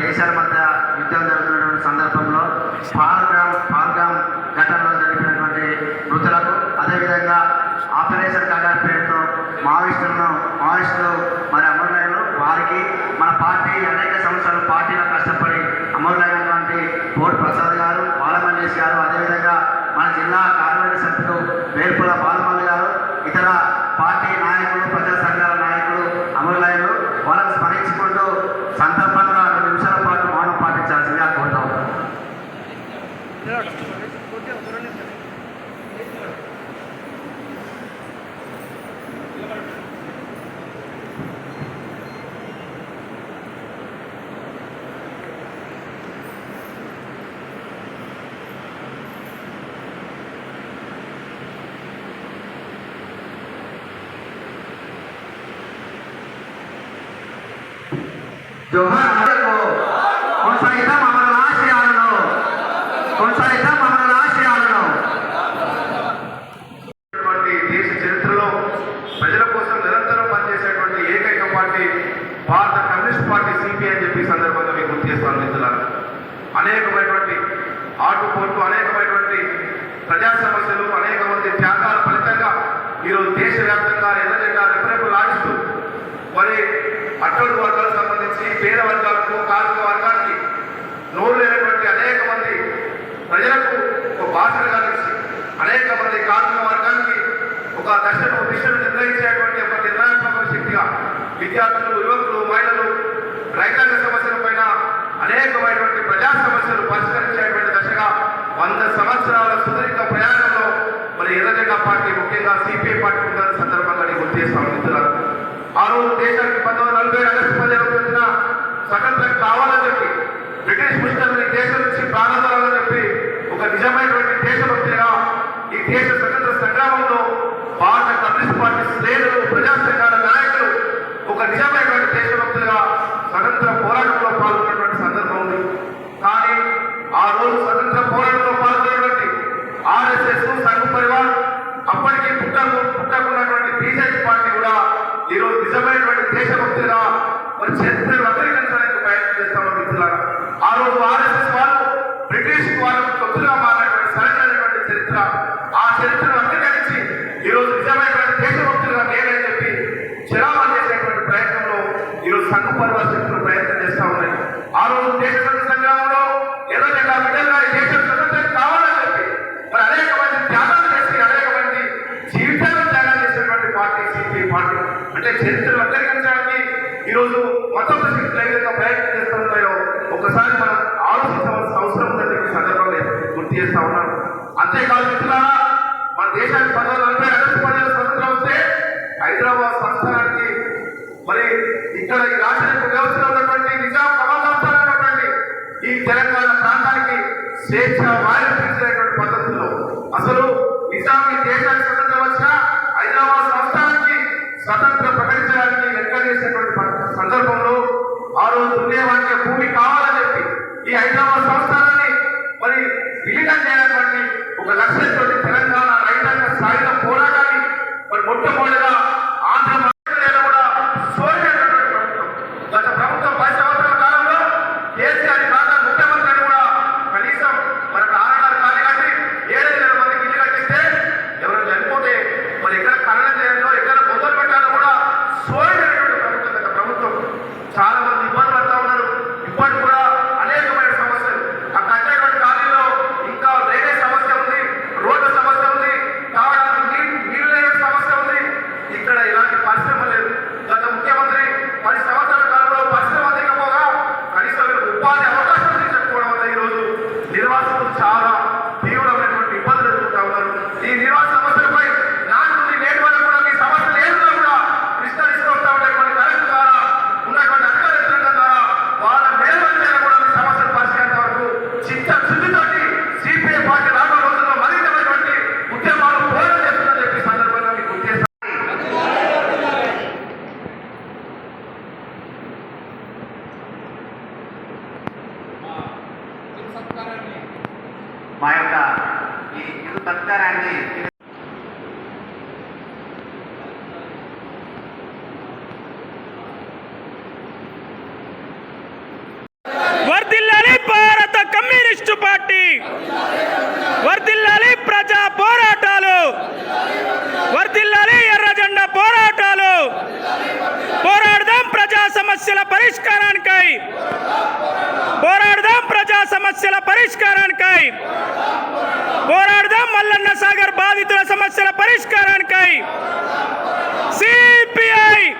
దేశాల మధ్య యుద్ధం జరుగుతున్నటువంటి సందర్భంలో పాల్గ్రామ్ పాల్గ్రామ్ ఘటనలో జరిగినటువంటి మృతులకు అదేవిధంగా ఆపరేషన్ కగార్ పేరుతో మావోయిస్టులు జోహార్ అమరకు కొనసాగిద్దాం అమరుల ఆశయాలను కొనసాగిద్దాం అమరుల ఆశయాలను ఉన్నటువంటి దేశ చరిత్రలో ప్రజల కోసం నిరంతరం పనిచేసేటువంటి ఏకైక పార్టీ భారత కమ్యూనిస్ట్ పార్టీ సిపిఐ అని చెప్పి ఈ సందర్భంగా మీకు గుర్తు చేస్తాను మిత్రులారా. అనేకమైనటువంటి ఆటుపోట్లు అనేకమైనటువంటి ప్రజా సమస్యలు అనేక మంది త్యాగాల ఫలితంగా ఈరోజు దేశవ్యాప్తంగా ఎర్ర జెండా రెప్పరెప్పలు ఆడిస్తూ మరి అటువంటి వర్గాలకు సంబంధించి పేద వర్గాలకు కార్మిక వర్గానికి నోరు లేనటువంటి అనేక మంది ప్రజలకు ఒక భాషను కలిసి అనేక మంది కార్మిక వర్గానికి ఒక దశను దిశను నిర్ణయించేటువంటి ఒక నిర్ణయాత్మక శక్తిగా విద్యార్థులు యువకులు మహిళలు రైతాంగ సమస్యల పైన అనేకమైనటువంటి ప్రజా సమస్యలు పరిష్కరించేటువంటి దశగా వంద సంవత్సరాల సుదీర్ఘ ప్రయాణంలో మరి ఎర్రజెండా పార్టీ ముఖ్యంగా సిపిఐ పార్టీ ఉందని సందర్భంగా నేను గుర్తు చేస్తాను మిత్రులారా ఆ రోజు దేశానికి పంతొమ్మిది నలభై ఆగస్టు పదిహేను తేదీన స్వతంత్రం కావాలని చెప్పి బ్రిటిష్ ముస్లింలు ఈ దేశం నుంచి ప్రాణాలని చెప్పి ఒక నిజమైనటువంటి దేశభక్తిగా ఈ దేశ స్వతంత్ర సంగ్రామంలో భారత కమ్యూనిస్ట్ పార్టీ శ్రేణులు ప్రజా సంఘాల నాయకులు ఒక నిజమైనటువంటి దేశభక్తులుగా స్వతంత్ర పోరాటంలో పాల్గొన్నటువంటి సందర్భం ఉంది. కానీ ఆ రోజు స్వతంత్ర పోరాటంలో పాల్గొన్నటువంటి ఆర్ఎస్ఎస్ సంఘ పరివార్ అప్పటికీ పుట్టకు ఈరోజు నిజమైనటువంటి దేశభక్తిగా మరి చరిత్రను వ్యతిరేకించడానికి ప్రయత్నం చేస్తామని మిత్రులారా. ఆ రోజు ఆర్ఎస్ఎస్ వాళ్ళు బ్రిటిష్ వాళ్ళకు తొత్తుగా మారినటువంటి సరైనటువంటి చరిత్ర. ఆ చరిత్రను వక్రీకరించి ఈరోజు నిజమైనటువంటి దేశభక్తులుగా నేనని చెప్పి చిరామని చేసేటువంటి ప్రయత్నంలో ఈరోజు సంఘ పరివార ప్రయత్నం చేస్తా ఉన్నాయి ఆ రోజు దేశ సంగ్రామంలో ఎర్ర జెండా బిడ్డలుగా దేశ స్వతంత్రం కావాలని చెప్పి మరి అనేక మంది త్యాగాలు చేసి అనేక మంది జీవితాలను త్యాగం చేసినటువంటి పార్టీ సిపిఐ పార్టీ చరిత్రను చరిత్ర ఈరోజు మత ప్రసిద్ధులు ఏ విధంగా ప్రయత్నం చేస్తున్నాయో ఒకసారి మనం ఆలోచించవలసిన అవసరం ఉందని చెప్పి సందర్భంగా గుర్తు చేస్తా ఉన్నాను. అంతేకాదు మిత్రులారా మన దేశానికి పంతొమ్మిది నలభై అరవై పదిహేను స్వతంత్రం వస్తే హైదరాబాద్ సంస్థానానికి మరి ఇక్కడ ఈ రాష్ట్రానికి వ్యవస్థలో ఉన్నటువంటి నిజాం కమల్దాస్తున్నటువంటి ఈ తెలంగాణ ప్రాంతానికి స్వేచ్ఛ వారి పద్ధతిలో అసలు నిజాం ఈ దేశానికి స్వతంత్రం వచ్చినా హైదరాబాద్ స్వతంత్ర ప్రకటించడానికి లెక్క చేసినటువంటి సందర్భంలో ఆ రోజు ఉండేవాడికి భూమి కావాలని చెప్పి ఈ హైదరాబాద్ సంస్థానాన్ని మరి విలీనం చేయడానికి ఒక లక్ష్యంతో పరిష్కారానికై. పోరాడదాం ప్రజా సమస్యల పరిష్కారానికై. పోరాడదాం మల్లన్న సాగర్ బాధితుల సమస్యల పరిష్కారానికై. సిపిఐ.